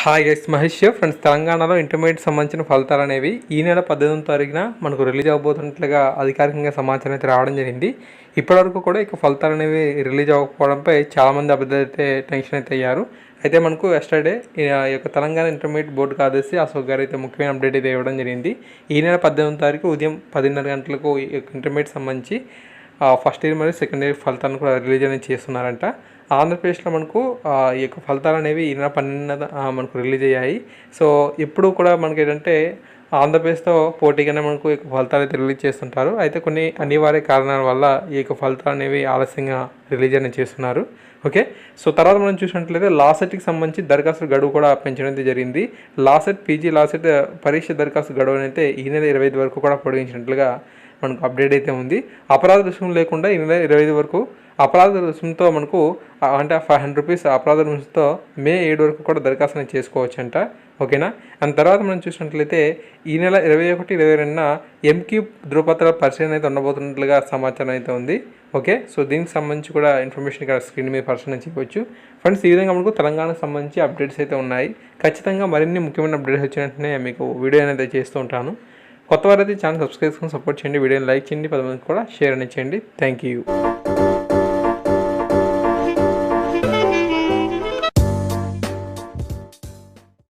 Hi guys Mahesh friends తెలంగాణలో intermediate సంబంధించిన ఫలితాలు అనేవి ఈ నెల పద్దెనిమిది తారీఖున మనకు రిలీజ్ అవబోతున్నట్లుగా అధికారికంగా సమాచారం అయితే రావడం జరిగింది. ఇప్పటివరకు కూడా ఇక ఫలితాలు అనేవి రిలీజ్ అవ్వకపోవడంపై చాలామంది అభ్యర్థులు అయితే టెన్షన్ అయితే అయ్యారు. అయితే మనకు ఎస్టర్డే ఈ యొక్క తెలంగాణ ఇంటర్మీడియట్ బోర్డు కార్యదర్శి అశోక్ గారు అయితే ముఖ్యమైన అప్డేట్ అయితే ఇవ్వడం జరిగింది. ఈ నెల పద్దెనిమిది తారీఖు ఉదయం పదిన్నర గంటలకు ఈ యొక్క ఇంటర్మీడియట్ సంబంధించి ఫస్ట్ ఇయర్ మరియు సెకండ్ ఇయర్ ఫలితాలను కూడా రిలీజ్ అనేది చేస్తున్నారంట. ఆంధ్రప్రదేశ్లో మనకు ఈ యొక్క ఫలితాలు అనేవి ఈ నెల పన్నెండున మనకు రిలీజ్ అయ్యాయి. సో ఎప్పుడు కూడా మనకి ఏంటంటే ఆంధ్రప్రదేశ్తో పోటీగానే మనకు ఈ ఫలితాలు అయితే రిలీజ్ చేస్తుంటారు. అయితే కొన్ని అనివార్య కారణాల వల్ల ఈ యొక్క ఫలితాలు అనేవి ఆలస్యంగా రిలీజ్ అనేది చేస్తున్నారు. ఓకే? సో తర్వాత మనం చూసినట్లయితే లాసెట్కి సంబంధించి దరఖాస్తు గడువు కూడా పెంచడం అయితే జరిగింది. లాసెట్ పీజీ లాసెట్ పరీక్ష దరఖాస్తు గడువు అయితే ఈ నెల ఇరవై ఐదు వరకు కూడా పొడిగించినట్లుగా మనకు అప్డేట్ అయితే ఉంది. అపరాధ రుసుము లేకుండా ఈ నెల ఇరవై ఐదు వరకు అపరాధ రుసుముతో మనకు అంటే ఫైవ్ హండ్రెడ్ రూపీస్ అపరాధ రుసుముతో మే ఏడు వరకు కూడా దరఖాస్తు చేసుకోవచ్చంట. చేసుకోవచ్చు అంట ఓకేనా? అండ్ తర్వాత మనం చూసినట్లయితే ఈ నెల ఇరవై ఒకటి ఇరవై రెండున ఎంక్యూ ధృవపత్రాల పరిశీలన అయితే ఉండబోతున్నట్లుగా సమాచారం అయితే ఉంది. ఓకే? సో దీనికి సంబంధించి కూడా ఇన్ఫర్మేషన్ ఇక్కడ స్క్రీన్ మీద పరిశీలన చేయవచ్చు ఫ్రెండ్స్ ఈ విధంగా మనకు తెలంగాణకు సంబంధించి అప్డేట్స్ అయితే ఉన్నాయి. ఖచ్చితంగా మరిన్ని ముఖ్యమైన అప్డేట్స్ వచ్చిన వెంటనే మీకు వీడియో అనేది చేస్తూ ఉంటాను. కొత్త వారైతే ఛానల్ సబ్స్క్రైబ్ చేసుకుని సపోర్ట్ చేయండి. వీడియోని లైక్ చేయండి. పది మందికి కూడా షేర్ అనేది చేయండి. Thank you